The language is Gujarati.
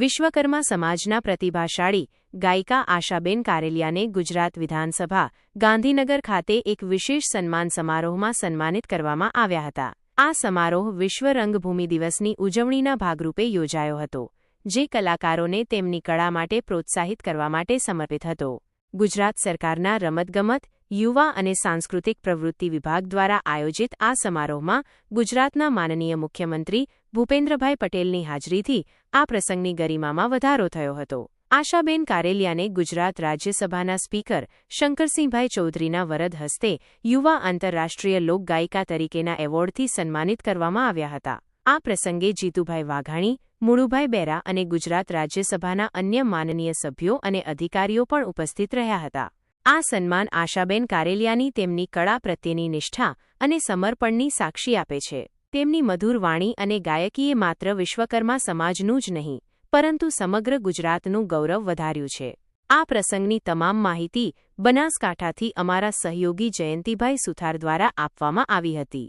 વિશ્વકર્મા સમાજના પ્રતિભાશાળી ગાયિકા આશાબેન કારેલિયાને ગુજરાત વિધાનસભા ગાંધીનગર ખાતે એક વિશેષ સન્માન સમારોહમાં સન્માનિત કરવામાં આવ્યા હતા. આ સમારોહ વિશ્વ રંગભૂમિ દિવસની ઉજવણીના ભાગરૂપે યોજાયો હતો, જે કલાકારોને તેમની કળા માટે પ્રોત્સાહિત કરવા માટે સમર્પિત હતો. ગુજરાત સરકારના રમતગમત યુવા અને સાંસ્કૃતિક પ્રવૃત્તિ વિભાગ દ્વારા આયોજિત આ સમારોહમાં ગુજરાતના માનનીય મુખ્યમંત્રી ભૂપેન્દ્રભાઈ પટેલની હાજરીથી આ પ્રસંગની ગરિમામાં વધારો થયો હતો. આશાબેન કારેલિયાને ગુજરાત રાજ્યસભાના સ્પીકર શંકરસિંહભાઈ ચૌધરીના વરદ હસ્તે યુવા આંતરરાષ્ટ્રીય લોકગાયિકા તરીકેના એવોર્ડથી સન્માનિત કરવામાં આવ્યા હતા. આ પ્રસંગે જીતુભાઈ વાઘાણી, મુળુભાઈ બેરા અને ગુજરાત રાજ્યસભાના અન્ય માનનીય સભ્યો અને અધિકારીઓ પણ ઉપસ્થિત રહ્યા હતા. આ સન્માન આશાબેન કારેલિયાની તેમની કળા પ્રત્યેની નિષ્ઠા અને સમર્પણની સાક્ષી આપે છે. તેમની મધુર વાણી અને ગાયકીએ માત્ર વિશ્વકર્મા સમાજનું જ નહીં, પરંતુ સમગ્ર ગુજરાતનું ગૌરવ વધાર્યું છે. આ પ્રસંગની તમામ માહિતી બનાસકાંઠાથી અમારા સહયોગી જયંતિભાઈ સુથાર દ્વારા આપવામાં આવી હતી.